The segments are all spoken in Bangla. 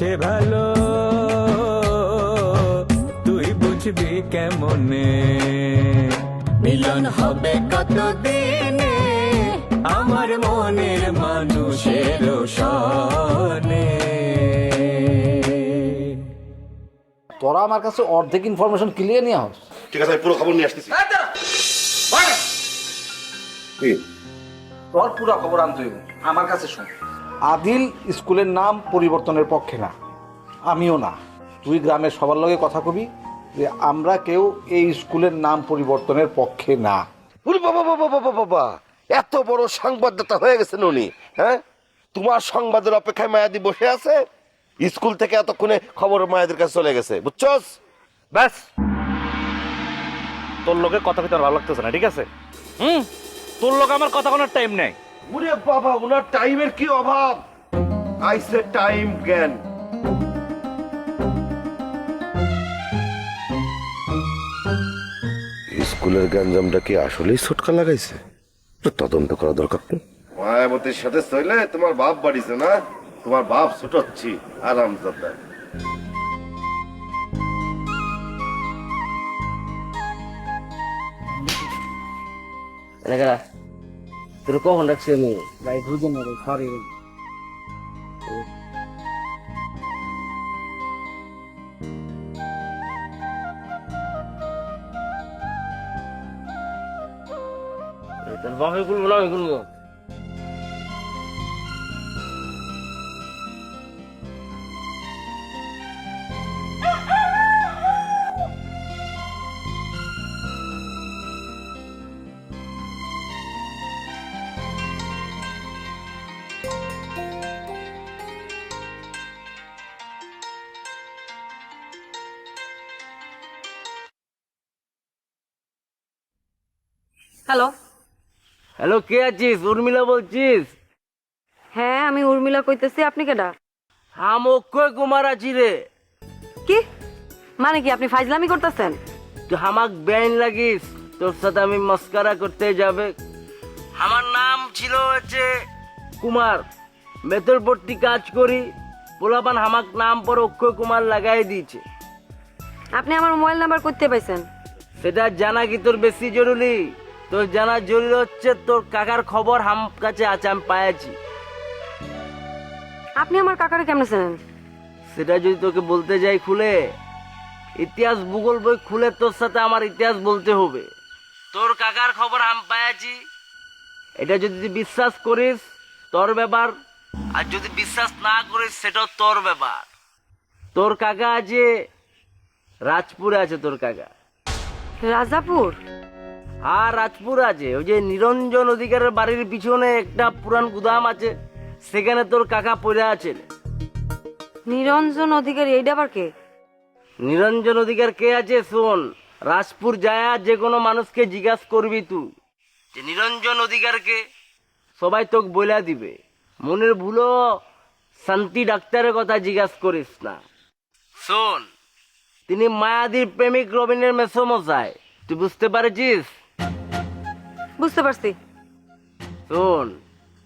সে ভালো। তুই বুঝবি কেমনে? মিলন হবে কতদিনে? আমার মনের মানুষের সনে তোরা আমার কাছে অর্ধেক ইনফরমেশন ক্লিয়ার নিয়ে হস ঠিক আছে আমি পুরো খবর নিয়ে আসতেছি? তোর পুরো খবর আনতে হইব। আমার কাছে শোন। আদিল স্কুলের নাম পরিবর্তনের পক্ষে না। আমিও না। তুই গ্রামের সবার লগে কথা কবি যে আমরা কেউ এই স্কুলের নাম পরিবর্তনের পক্ষে না। বাবা বাবা বাবা বাবা এত বড় সংবাদদাতা হয়ে গেছেন উনি হ্যাঁ? তোমার সংবাদের অপেক্ষায় মায়াদি বসে আছে? স্কুল থেকে এতক্ষণে খবর মায়াদের কাছে চলে গেছে বুঝছস? ব্যাস। তোর লোকে কথা কইতে আর ভালো লাগতেছে না ঠিক আছে? হুম? তোর লোক আমার কথা কোনোর টাইম নেই। ওরে বাবা ওনার টাইমের কি অভাব? আইসে টাইম জ্ঞান। স্কুলের গ্যাঞ্জামটা কি আসলেই ছটকা লাগাইছে? তদন্ত করা দরকার তো। মায়াবতীর সাথে চলে তোমার বাপ বাড়িছে না? তোমার বাপ ছুটচ্ছি আরাম এলাকা তোর কখন রাখছি আমি। ভাই বুঝে না রে। সরি তোর বাপে গুলবো না আমি গুলবো হ্যালো হ্যালো কে আছিস? উর্মিলা বলছিস? হ্যাঁ আমি উর্মিলা কইতেছি আপনি কেডা? আম অক্ষয় কুমার আছি রে। কি? মানে কি আপনি ফাইজলামি করতেছেন? তুই হামাক ব্যান লাগিস তোর সাথে আমি মস্কারা করতে যাবে। আমার নাম ছিল হচ্ছে কুমার। মেথরপট্টি কাজ করি পোলাপান হামাক নাম পর অক্ষয় কুমার লাগাই দিয়েছে। আপনি আমার মোবাইল নাম্বার করতে পাইছেন। সেটা জানা কি তোর বেশি জরুরি? তোর জানা জরুরি হচ্ছে তোর কাকার খবর হাম কাছে আছে আমি পাইছি আপনি আমার কাকারে কেমনে চেনেন? সেটা যদি তোকে বলতে যাই খুলে ইতিহাস ভূগোল বই খুলে তোর সাথে আমার ইতিহাস বলতে হবে। তোর কাকার খবর আমি পাইছি এটা যদি বিশ্বাস করিস তোর ব্যাপার। আর যদি বিশ্বাস না করিস সেটাও তোর ব্যাপার। তোর কাকা আছে রাজপুরে আছে তোর কাকা। রাজাপুর? আর রাজপুর আছে। ওই যে নিরঞ্জন অধিকারের বাড়ির পিছনে একটা পুরান গুদাম আছে। সেখানে তোর কাকা পড়ে আছে নিরঞ্জন অধিকারী এইটা আবার কে? নিরঞ্জন অধিকার কে আছে শোন রাজপুর যায়া যে কোনো মানুষকে জিজ্ঞাসা করবি তুই। যে নিরঞ্জন অধিকারকে সবাই তোকে বলে দিবে। মনের ভুলো শান্তি ডাক্তারের কথা জিজ্ঞাসা করিস না। শোন তিনি মায়াদির প্রেমিক রবিনের মেসমশাই তুই বুঝতে পারছিস? বুঝতে পারছি। শোন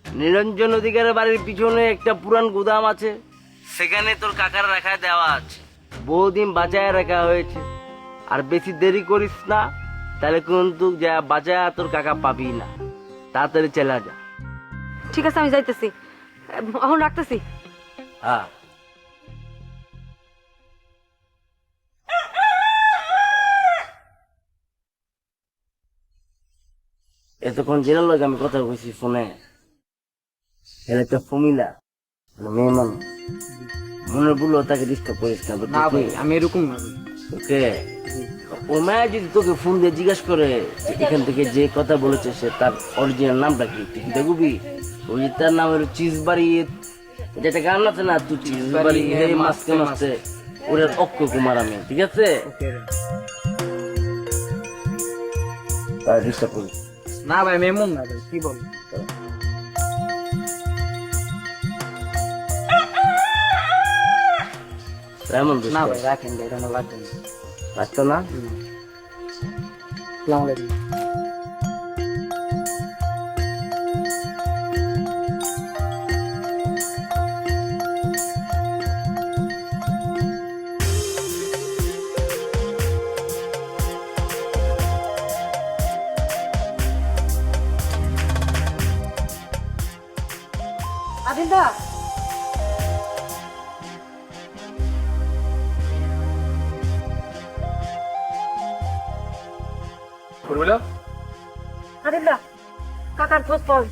নিরঞ্জন অধিকারের বাড়ির পিছনে একটা পুরান গুদাম আছে। সেখানে তোর কাকার রাখা দেওয়া আছে। বহুদিন বাঁচায় রাখা হয়েছে। আর বেশি দেরি করিস না তাহলে কিন্তু যা বাঁচায় তোর কাকা পাবি না। তাড়াতাড়ি চলে যা। ঠিক আছে আমি যাইতেছি। এখন রাখতেছি। হ্যাঁ। এতক্ষণ জেলার লোক আমি কথা কইছি ফোনে এর একটা ফমিলা মেয়ে মানুষ। মনে বলল তাকে ডিস্টার্ব করিস না না ভাই আমি এরকম না ওকে? ও মায়া যদি তোকে ফোন দিয়ে জিজ্ঞেস করে এখান থেকে যে কথা বলেছে সে তার অরিজিনাল নামটা কি? তুই দেখবি ওই তার নাম হলো চিজ বাড়ি যেটা গান আছে না? তুই চিজ বাড়ি হে মাসকে মাসে ওরের অক্ষ কুমার আমি ঠিক আছে? ডিস্টার্ব করি না ভাই মেমন না ভাই কি বল? এমন না ভাই রাখেন ভাই এটা আমার লাগবে না। রাখতো না? আসসালামু আলাইকুম। আদিলদা উর্মিলা? আদিলদা কাকার খোঁজ পাওয়া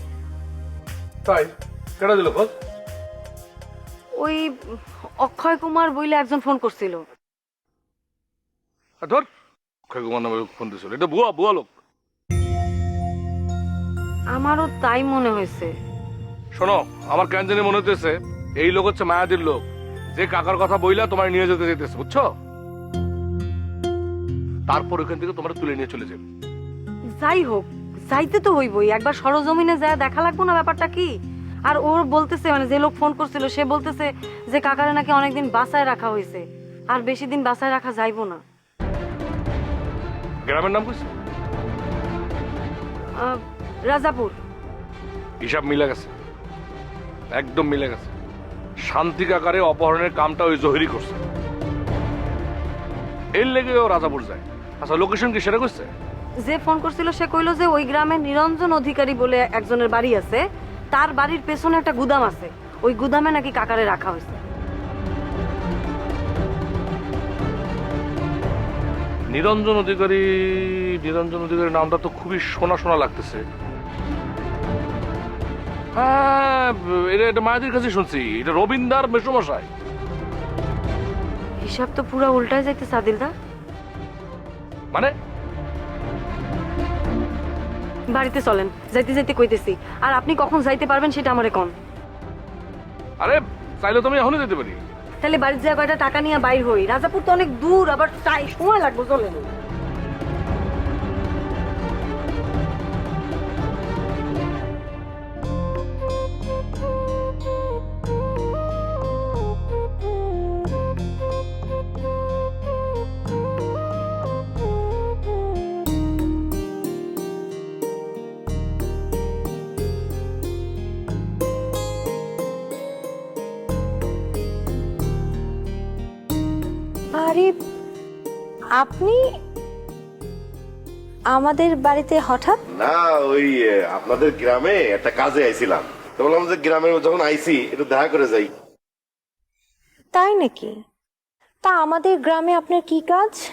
তাই? কেটা দিল খোঁজ? ওই অক্ষয় কুমার বইলে একজন ফোন করছিল। ধর। অক্ষয় কুমার নামে ফোন দিছিল। এটা বুয়া বুয়া লোক। আমারও তাই মনে হয়েছে। শোনো আমার কেন জানি মনে হতেছে এই লোক হচ্ছে মায়াদির লোক। যে কাকার কথা বইলা তোমার নিয়ে যেতে যেতেছে বুঝছ? তারপর ওখান থেকে তোমার তুলে নিয়ে চলে যাবে। যাই হোক যাইতে তো হইবই। একবার সরজমিনে যায় দেখা লাগবো না ব্যাপারটা কি? আর ওর বলতেছে মানে যে লোক ফোন করছিল সে বলতেছে যে কাকারে নাকি অনেকদিন বাসায় রাখা হয়েছে। আর বেশি দিন বাসায় রাখা যাইবো না। গ্রামের নাম কইছে? রাজাপুর। হিসাব মিলে গেছে। একদম মিলে গেছে। শান্তি কাকারে অপহরণের কামটা ওই জহিরি করছে। এর লেগে ও রাজাপুর যায়। আচ্ছা লোকেশন কি সেটা করছে যে ফোন করছিল সে কইলো যে ওই গ্রামে নিরঞ্জন অধিকারী বলে একজনের বাড়ি আছে। তার বাড়ির পেছনে একটা গুদাম আছে। ওই গুদামে নাকি কাকারে রাখা হয়েছে। নিরঞ্জন অধিকারী নিরঞ্জন অধিকারীর নামটা তো খুবই শোনা শোনা লাগতেছে। হ্যাঁ এটা এটা মায়াদের কাছে শুনছি। এটা রবীন্দার মেসমশাই। হিসাব তো পুরো উল্টায় যাইতে সাদিলদা মানে? বাড়িতে চলেন যাইতে যাইতে কইতেছি। আর আপনি কখন যাইতে পারবেন সেটা আমারে কন। আরে চাইলে তুমি এখনই যেতে পারি। তাহলে বাড়িতে যা কয়টা টাকা নিয়ে বাইর হই। রাজাপুর তো অনেক দূর আবার টাই সময় লাগবে চলেন। আপনি আমাদের বাড়িতে হঠাৎ? না ওই আপনাদের গ্রামে একটা কাজে আইছিলাম। তো বললাম যে গ্রামে যখন আইছি একটু দেখা করে যাই। তাই নাকি? তা আমাদের গ্রামে আপনার কি কাজ?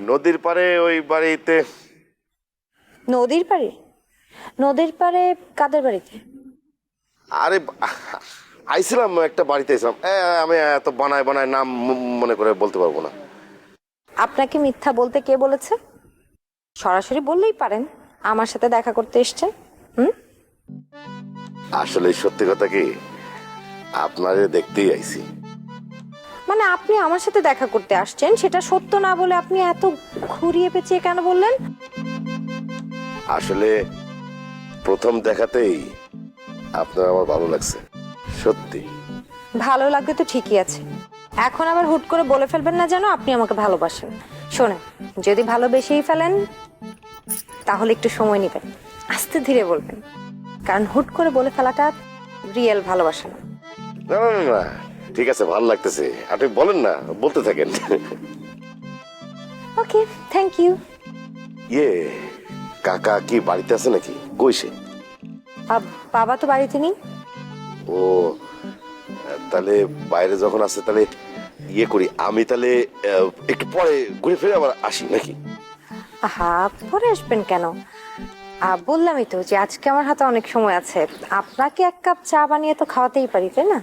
নদীর পারে ওই বাড়িতে। নদীর পাড়ে? নদীর পাড়ে কাদের বাড়িতে? আরে আইছিলাম একটা বাড়িতে আইছিলাম। এ, আমি এত বানায় বানায় নাম ম- মনে করে বলতে পারব না। আপনাকে মিথ্যা বলতে কে বলেছে? সরাসরি বললেই পারেন। আমার সাথে দেখা করতে এসছেন। হুম? আসলে সত্যি কথা কি? আপনারে দেখতেই আইছি। মানে আপনি আমার সাথে দেখা করতে আসছেন সেটা সত্য না বলে আপনি এত ঘুরিয়ে পেঁচিয়ে কেন বললেন? আসলে প্রথম দেখাতেই আপনার আমার ভালো লাগছে। সত্যি। ভালো লাগবে তো ঠিকই আছে। এখন আবার হুট করে বলে ফেলবেন না যেন আপনি আমাকে ভালোবাসেন। শোনেন যদি ভালোবেসেই ফেলেন তাহলে একটু সময় নেবেন। আস্তে ধীরে বলবেন। কারণ হুট করে বলে ফেলাটা রিয়েল ভালোবাসা না। না না ঠিক আছে ভালো লাগতেছে। আপনি বলেন না বলতে থাকেন। ওকে থ্যাংক ইউ ইয়ে কাকা কি বাড়িতে আছে নাকি? কইছে বাবা তো বাড়িতে নেই। ও তাহলে বাইরে যখন আসে, তাহলে ইয়ে করি। আমি তাহলে একটু পরে ঘুরে ফিরে আবার আসি, নাকি? আহা, পরে আসবেন কেন? বললামই তো যে আজকে আমার হাতে অনেক সময় আছে। আপনাকে এক কাপ চা বানিয়ে তো খাওয়াতেই পারি, তাই না?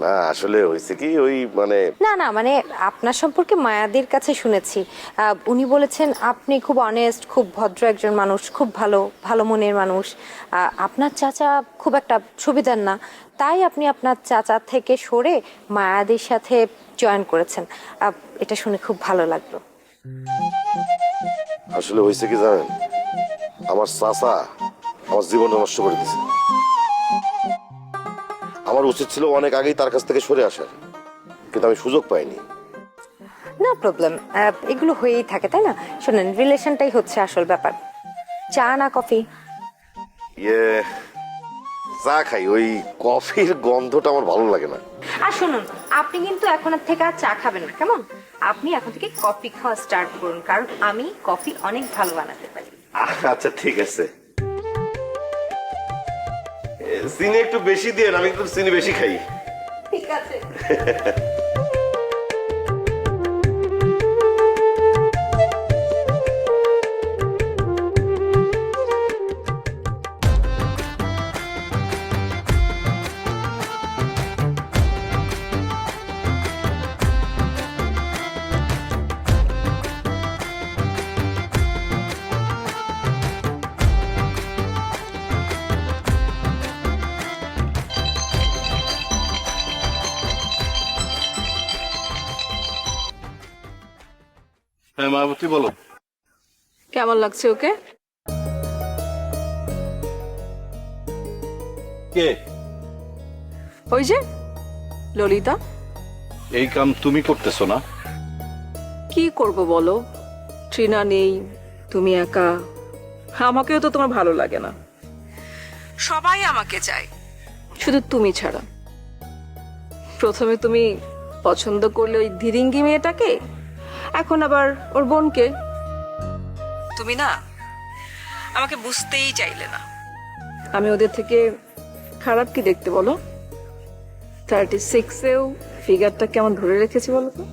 না আসলে হয়েছে কি ওই মানে না না মানে আপনার সম্পর্কে মায়াদির কাছে শুনেছি। আহ, উনি বলেছেন আপনি খুব অনেস্ট খুব ভদ্র একজন মানুষ খুব ভালো ভালো মনের মানুষ। আহ, আপনার চাচা খুব একটা সুবিধার না। তাই আপনি আপনার চাচা থেকে সরে মায়াদির সাথে জয়েন করেছেন। আহ, এটা শুনে খুব ভালো লাগল। আসলে হয়েছে কি জানেন? আমার চাচা আমার জীবনটা নষ্ট করে দিছে আমার উচিত ছিল অনেক আগেই তার কাছ থেকে সরে আসার। কিন্তু আমি সুযোগ পাইনি। নো প্রবলেম এগুলো হয়েই থাকে তাই না? শোনেন রিলেশনটাই হচ্ছে আসল ব্যাপার। চা না কফি? ইয়ে চা খাই। ওই কফির গন্ধটা আমার ভালো লাগে না। আর শুনুন আপনি কিন্তু এখন আর থেকে আর চা খাবেন না কেমন? আপনি এখন থেকে কফি খাওয়া স্টার্ট করুন কারণ আমি কফি অনেক ভালো বানাতে পারি। আচ্ছা ঠিক আছে। চিনি একটু বেশি দিয়ে আমি একটু চিনি বেশি খাই। ঠিক আছে। হ্যাঁ মায়াবতী বলো। কেমন লাগছে ওকে? কে? ওই যে ললিতা। এই কাম তুমি করতেছো না? কি করব বলো? ট্রিনা নেই তুমি একা। আমাকেও তো তোমার ভালো লাগে না। সবাই আমাকে চায় শুধু তুমি ছাড়া। প্রথমে তুমি পছন্দ করলে ওই ধীরিঙ্গি মেয়েটাকে এখন আবার ওর বোনকে। তুমি না আমাকে বুঝতেই চাইলে না। আমি ওদের থেকে খারাপ কি দেখতে বলো? থার্টি সিক্সেও ফিগারটা কেমন ধরে রেখেছি বলো তো?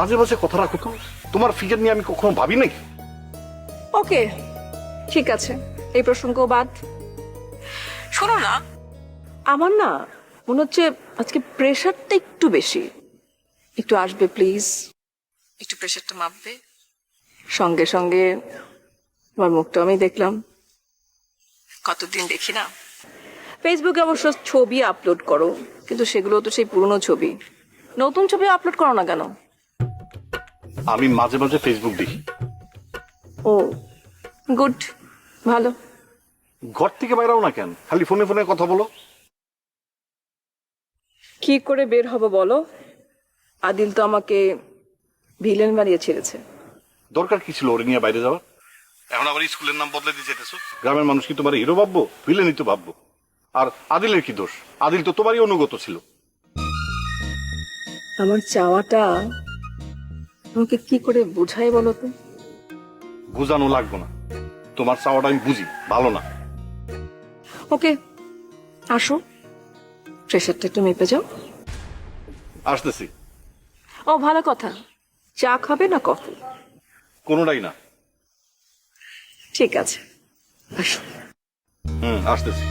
আজে বাজে কথা রাখো তো। তোমার ফিগার নিয়ে আমি কখনো ভাবি নাকি? ওকে ঠিক আছে। এই প্রসঙ্গ বাদ। শোনো না। আমার না মনে হচ্ছে আজকে প্রেশারটা একটু বেশি। একটু আসবে প্লিজ একটু প্রেশারটা মাপবে। সঙ্গে সঙ্গে তোমার মুখটা আমি দেখলাম। কতদিন দেখি না। ফেসবুকে অবশ্য ছবি আপলোড করো কিন্তু সেগুলো তো সেই পুরনো ছবি। নতুন ছবি আপলোড করো না কেন? আমি মাঝে মাঝে ফেসবুক দেখি। ও গুড ভালো। ঘর থেকে বাইরাও না কেন? খালি ফোনে ফোনে কথা বলো। কি করে বের হব বলো? আদিল তো আমাকে ভিলেন বানিয়ে ছেড়েছে। দরকার কি ছিল ওরে নিয়ে বাইরে যাওয়ার? এখন আবার স্কুলের নাম বদলে দিয়ে যেতেছো গ্রামের মানুষ কি তোমার হিরো ভাববো? ভিলেনই তো ভাববো। আর আদিলের কি দোষ? আদিল তো তোমারই অনুগত ছিল। আমার চাওয়াটা তোমাকে কি করে বুঝাই বলো তো? বুঝানো লাগবো না। তোমার চাওয়াটা আমি বুঝি ভালো না। ওকে আসো। প্রেশারটা একটু মেপে যাও। আসতেছি। ও ভালো কথা। চা খাবে না কফি? কোনোটাই না। ঠিক আছে হুম আসতেছি।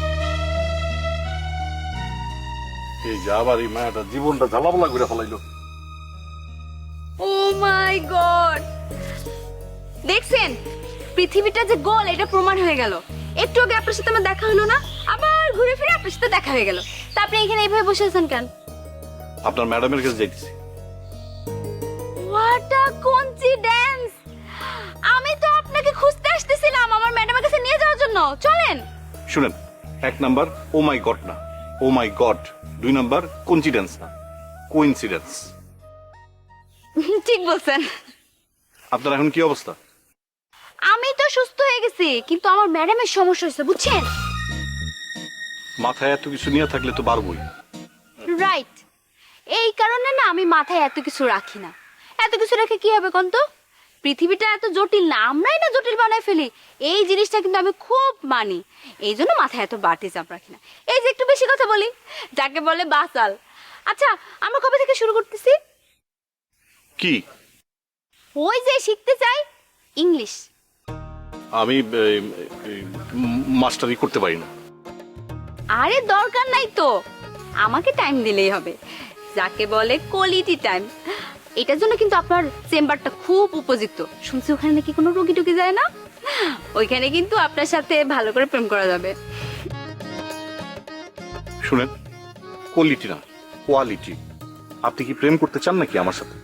এই যে আবার এই মায়াটা জীবনটা জ্বালাবলা করে ফেলাইলো। ও মাই গড! দেখছেন পৃথিবীটা যে গোল এটা প্রমাণ হয়ে গেল। একটু আগে আপনার সাথে আমার দেখা হলো না আবার ঘুরে ফিরে আপনার সাথে দেখা হয়ে গেল। তা আপনি এখানে এইভাবে বসে আছেন কেন? আপনার ম্যাডামের কাছে যাইতেছি। আমি তো আপনাকে খুঁজতে আসতেছিলাম আমার ম্যাডামের কাছে নিয়ে যাওয়ার জন্য। চলেন। শুনেন এক নাম্বার ও মাই গড না। Oh my god. দুই নাম্বার কোইন্সিডেন্স না। কোইন্সিডেন্স। ঠিক বলছেন। আপনার এখন কি অবস্থা? আমি তো সুস্থ হয়ে গেছি কিন্তু আমার ম্যাডামের সমস্যা হয়েছে বুঝছেন? মাথায় এত কিছু নিয়ে থাকলে তো পারবই রাইট এই কারণে না আমি মাথায় এত কিছু রাখি না। এত কিছু রেখে কি হবে কোন তো পৃথিবীটা এত জটিল না আমরাই না জটিল বানায় ফেলি। এই জিনিসটা কিন্তু আমি খুব মানি। এই জন্য মাথায় এত বাড়তি চাপ রাখি না। এই যে একটু বেশি কথা বলি যাকে বলে বাসাল। আচ্ছা আমরা কবে থেকে শুরু করতেছি? কি? ওই যে শিখতে চাই ইংলিশ। আমি মাস্টারি করতে পারি না। আরে দরকার নাই তো। আমাকে টাইম দিলেই হবে। যাকে বলে কোয়ালিটি টাইম এটার জন্য কিন্তু আপনার চেম্বারটা খুব উপযুক্ত। শুনছি ওখানে নাকি কোনো রুগী টুকি যায় না? ওইখানে কিন্তু আপনার সাথে ভালো করে প্রেম করা যাবে। শুনেন কোয়ালিটি না কোয়ালিটি। আপনি কি প্রেম করতে চান নাকি আমার সাথে?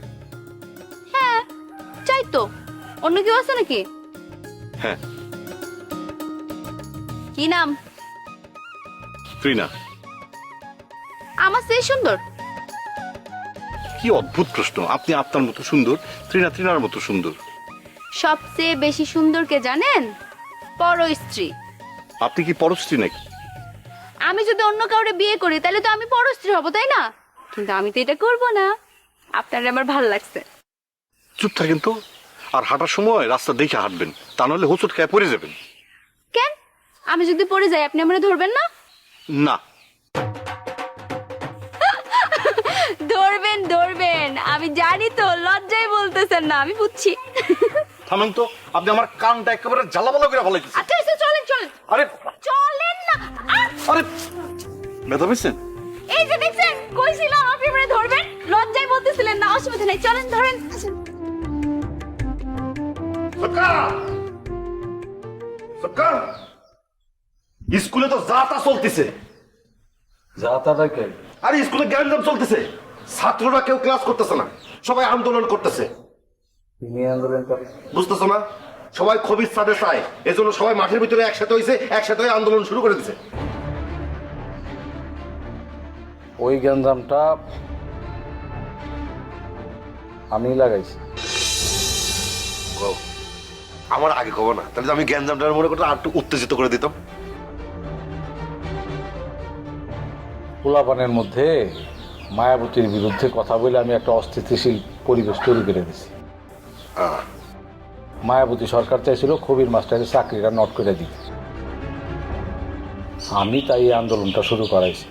হ্যাঁ চাই তো। অন্য কেউ আছে নাকি? হ্যাঁ। কি নাম? ত্রিনা। আমার সেই সুন্দর। কি অদ্ভুত প্রশ্ন। আপনি আপনার মতো সুন্দর ত্রিনা ত্রিনার মতো সুন্দর। সবচেয়ে বেশি সুন্দর কে জানেন? পর স্ত্রী। আপনি কি পরস্ত্রী নাকি? আমি যদি অন্য কাউরে বিয়ে করি তাহলে তো আমি পরস্ত্রী হব তাই না? কিন্তু আমি তো এটা করব না। আপনার আমার ভালো লাগছে। চুপ থাকেন তো। আর হাঁটার সময় রাস্তা দেখে হাঁটবেন। তা নাহলে হোঁচট খেয়ে পড়ে যাবেন। কেন? আমি যদি পড়ে যাই আপনি আমার ধরবেন না? না। আমি জানি তো লজ্জায় বলতেছেন না আমি বুঝছি। থামেন তো আপনি আমার কানটা একেবারে জ্বালাবালা করে ফেলাইতেছেন। আচ্ছা আচ্ছা চলেন চলেন। আরে চলেন না আরে ব্যথা পেয়েছেন? এই যে দেখছেন কইছিলাম আপনি আমারে ধরবেন লজ্জায় বলতেছিলেন না অসুবিধা নেই চলেন ধরেন। আসেন। স্কুলে তো যা তা চলতেছে। যা তারা কে? আরে স্কুলে গ্যান্ডাম চলতেছে। ছাত্ররা কেউ ক্লাস করতেছে না। সবাই আন্দোলন করতেছে। বুঝতেছো না? সবাই খবির সাথে চায়। এজন্য সবাই মাঠের ভিতরে একসাথে হয়েছে একসাথে হয়ে আন্দোলন শুরু করে দিছে। ওই গ্যাঞ্জামটা আমি লাগাইছি। আমার আগে কব না। তাহলে আমি গ্যাঞ্জামটার মনে করতে আর একটু উত্তেজিত করে দিতাম। পোলাপানের মধ্যে মায়াবতীর বিরুদ্ধে কথা বলে আমি একটা অস্থিতিশীল পরিবেশ তৈরি করে দিছি। মায়াবতী সরকার চাইছিল কবির মাস্টারের চাকরিটা নট করে দিতে। আমি তাই এই আন্দোলনটা শুরু করাইছি।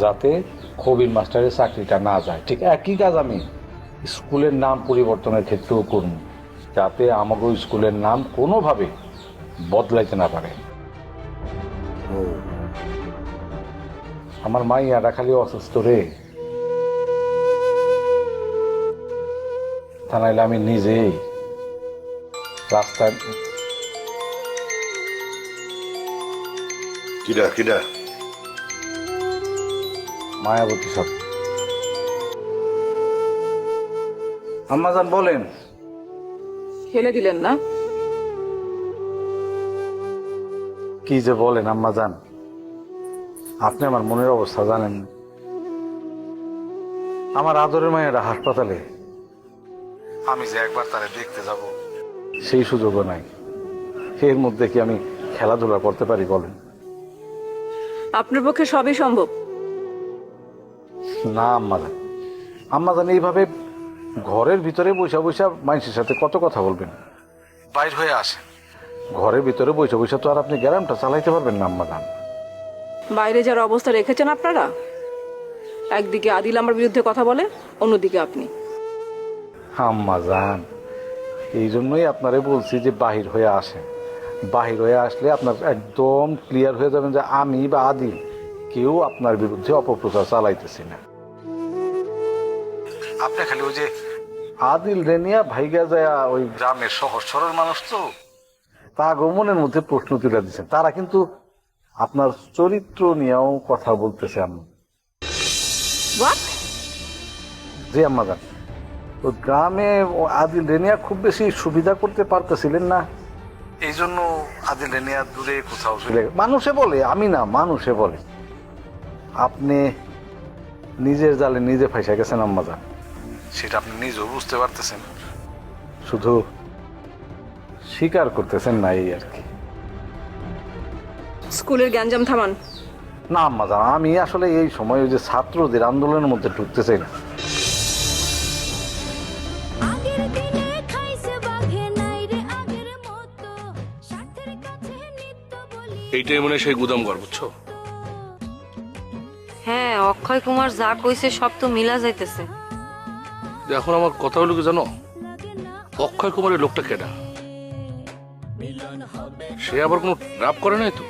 যাতে কবির মাস্টারের চাকরিটা না যায়। ঠিক একই কাজ আমি স্কুলের নাম পরিবর্তনের ক্ষেত্রেও করব। যাতে আমাকে স্কুলের নাম কোনোভাবে বদলাইতে না পারে। আমার মাইয়াটা খালি অসুস্থ রে। তা নাইলে আমি নিজেই রাস্তায় কিডা কিডা? মায়াবতী সব। আম্মাজান বলেন। ফেলে দিলেন না? কি যে বলেন আম্মাজান আপনি আমার মনের অবস্থা জানেন না। আমার আদরের মায়েরা হাসপাতালে। আমি যে একবার তারে দেখতে যাব সেই সুযোগও নাই। এর মধ্যে কি আমি খেলাধুলা করতে পারি বলেন? আপনার পক্ষে সবই সম্ভব। না আম্মাজান। আম্মাজান এইভাবে ঘরের ভিতরে বৈশা বৈশা মানুষের সাথে কত কথা বলবেন? বাইর হয়ে আসে ঘরের ভিতরে বৈশা বৈশা তো আর আপনি গ্যারামটা চালাইতে পারবেন না আম্মাজান। বাইরে যার অবস্থা রেখেছেন আপনারা? একদিকে আদিল আমার বিরুদ্ধে কথা বলে, অন্যদিকে আপনি। আম্মাজান এই জন্যই আপনারে বলছি যে বাহির হয়ে আসেন। বাহির হয়ে আসলে আপনার একদম ক্লিয়ার হয়ে যাবেন যে আমি বা আদিল কেউ আপনার বিরুদ্ধে অপপ্রচার চালাইতেছি না। আপনি খালি ওই যে আদিল রেনিয়া ভাইগা যায় ওই গ্রামের সহজ সরল মানুষ তো, তা মধ্যে প্রশ্ন তুলে দিচ্ছেন। তারা কিন্তু আপনার চরিত্র নিয়েও কথা বলতেছে আমি হোয়াট জি আম্মাজান ওই গ্রামে ও আদিল রেনিয়া খুব বেশি সুবিধা করতে পারতেছিলেন না। এই জন্য আদিল রেনিয়া দূরে কোথাও চলে। মানুষে বলে আমি না মানুষে বলে। আপনি নিজের জালে নিজে ফাইসা গেছেন আম্মাজান সেটা আপনি নিজেও বুঝতে পারতেছেন। শুধু স্বীকার করতেছেন না এই আর কি। স্কুলের গ্যাঞ্জাম থামান। না আম্মাজান আমি আসলে এই সময় ওই যে ছাত্রদের আন্দোলনের মধ্যে ঢুকতে চাই না। আগের দিনে খাইছে বাঘে নাই রে আগের মতো। স্বার্থের কাছে নিত্য বলি। এইটাই মনে হয় সেই গুদাম ঘর বুঝছ? হ্যাঁ অক্ষয় কুমার যা কইছে সব তো মিলা যাইতেছে। এখন আমার কথা হলো কি জানো? অক্ষয় কুমারের লোকটা কেডা? সে আবার কোনো রাপ করে নাই তো?